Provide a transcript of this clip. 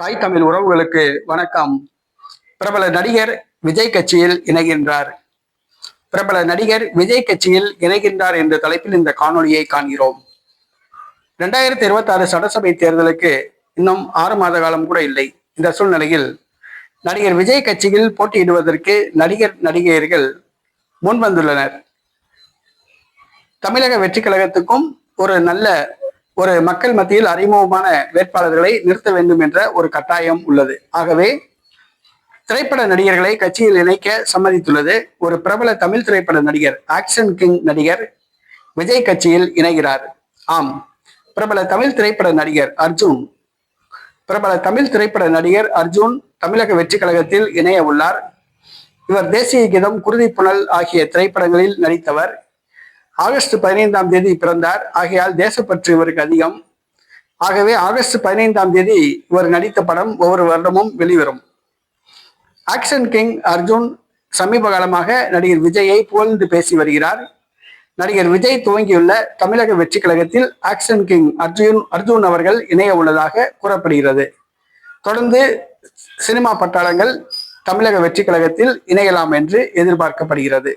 தாய் தமிழ் உறவுகளுக்கு வணக்கம். பிரபல நடிகர் விஜய் கட்சியில் இணைகின்றார். பிரபல நடிகர் விஜய் கட்சியில் இணைகின்றார் என்ற தலைப்பில் இந்த காணொலியை காண்கிறோம். இரண்டாயிரத்தி இருபத்தி ஆறு சட்டசபை தேர்தலுக்கு இன்னும் ஆறு மாத காலம் கூட இல்லை. இந்த சூழ்நிலையில் நடிகர் விஜய் கட்சியில் போட்டியிடுவதற்கு நடிகர் நடிகையர்கள் முன்வந்துள்ளனர். தமிழக வெற்றி கழகத்துக்கும் ஒரு நல்ல ஒரு மக்கள் மத்தியில் அறிமுகமான வேட்பாளர்களை நிறுத்த வேண்டும் என்ற ஒரு கட்டாயம் உள்ளது. ஆகவே திரைப்பட நடிகர்களை கட்சியில் இணைக்க சம்மதித்துள்ளது ஒரு பிரபல தமிழ் திரைப்பட நடிகர் ஆக்ஷன் கிங் நடிகர் விஜய் கட்சியில் இணைகிறார். ஆம் பிரபல தமிழ் திரைப்பட நடிகர் அர்ஜுன். பிரபல தமிழ் திரைப்பட நடிகர் அர்ஜுன் தமிழக வெற்றி கழகத்தில் இணைய உள்ளார். இவர் தேசிய கீதம் குருதி புனல் ஆகிய திரைப்படங்களில் நடித்தவர். ஆகஸ்ட் பதினைந்தாம் தேதி பிறந்தார். ஆகையால் தேசப்பற்று இவருக்கு அதிகம். ஆகவே ஆகஸ்ட் பதினைந்தாம் தேதி இவர் நடித்த படம் ஒவ்வொரு வருடமும் வெளிவரும். ஆக்ஷன் கிங் அர்ஜுன் சமீப காலமாக நடிகர் விஜயை புகழ்ந்து பேசி வருகிறார். நடிகர் விஜய் துவங்கியுள்ள தமிழக வெற்றி கழகத்தில் ஆக்ஷன் கிங் அர்ஜுன் அர்ஜுன் அவர்கள் இணைய உள்ளதாக கூறப்படுகிறது. தொடர்ந்து சினிமா பட்டாளங்கள் தமிழக வெற்றி கழகத்தில் இணையலாம் என்று எதிர்பார்க்கப்படுகிறது.